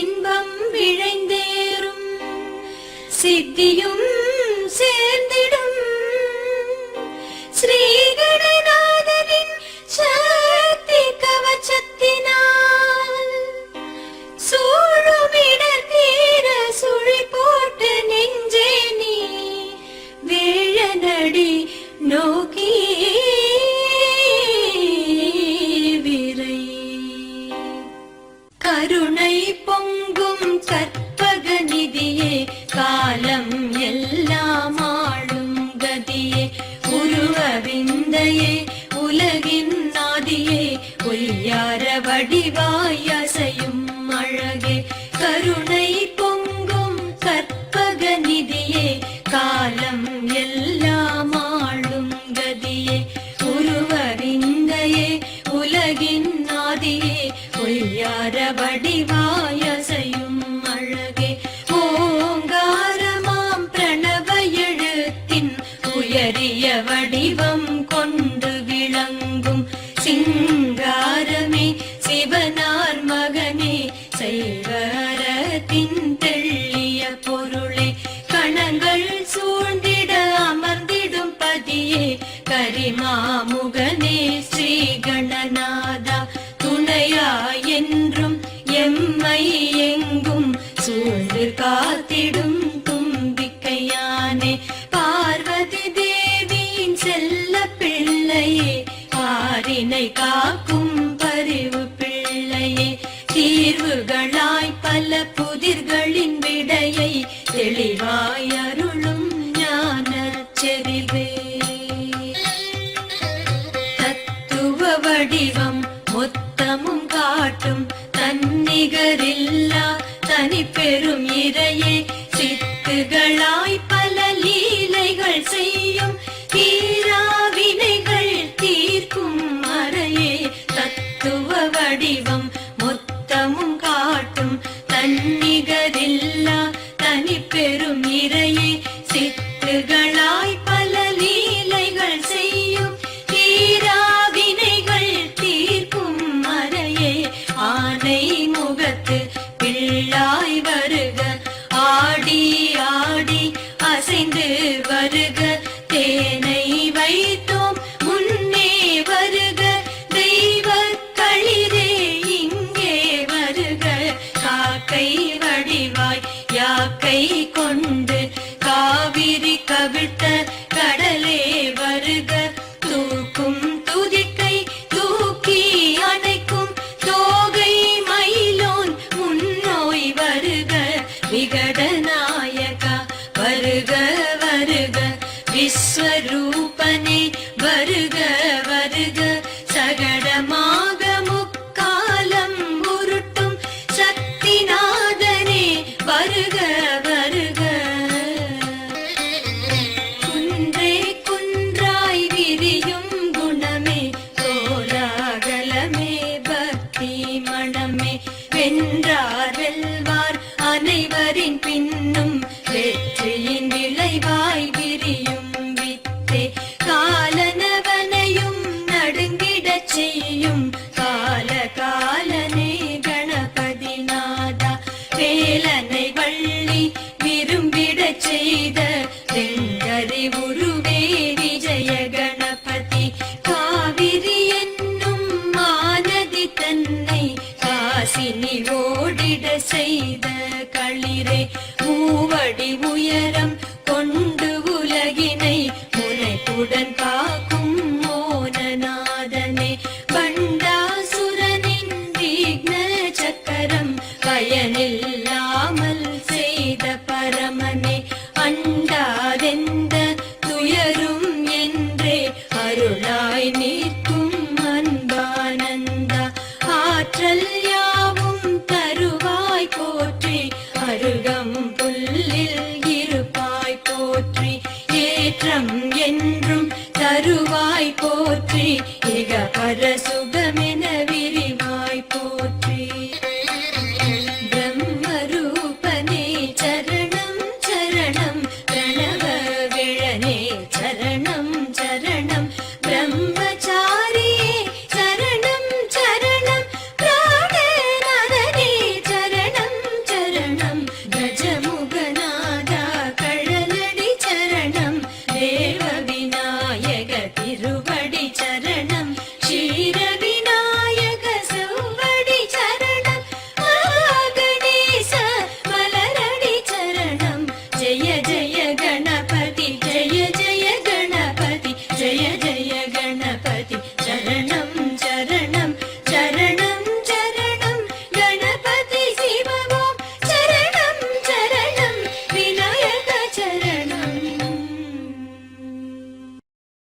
இன்பம் விழைந்தேறும். சித்தியும் சேர்ந்திடும். ஸ்ரீகணநாதனின் சக்தி கவச்சத்தினால் சூழுமிடர் தீர சுழி போட்டு நெஞ்சே நீ வீழநடி நோக்கி காலம் எல்லாம் ஆளும் கதியே உருவ விந்தையே உலகின் நாதியே பொய்யார வடிவாய் அசையும் அழகே. கருணை பொங்கும் கற்பக நிதியே காலம் எல்லாம் ஆளும் கதியே. உருவ விந்தையே உலகின் நாதியே பொய்யார வடிவாய் வடிவம் கொண்டு விளங்கும் சிங்காரமே சிவனார் மகனே செய்வரத்தின் தெள்ளிய பொருளே கணங்கள் சூழ்ந்திட அமர்ந்திடும் பதியே கரிமாமுகனே ஸ்ரீ கணநாதா துணையா என்றும் எம்மை எங்கும் சூழ்ந்து காத்திடும் எதிர்களின் விடையை தெளிவாய் அருளும் ஞான செறிவே தத்துவ வடிவம் மொத்தமும் காட்டும் தன்னிகரில்லா தனி பெரும் இறையே சித்துகளாய் பல லீலைகள் செய்யும் தீராவினைகள் தீர்க்கும் மறையே தத்துவ வடிவம் மொத்தமும் காட்டும் தண்ணீர் காவிரி வெற்றியின் விளைவாய் விரியும் வித்தே காலனவனையும் நடுங்கிடச் செய்யும் கால காலனே கணபதி நாதா வேலனை வள்ளி விரும்பிடச் செய்த வெங்கரி உருவே விஜய கணபதி. காவிரி என்னும் மானதி தன்னை காசினி ஓடிட செய்த களிரே மூவடி உயரம் கொண்டு உலகினை முனைப்புடன் காக்கும்.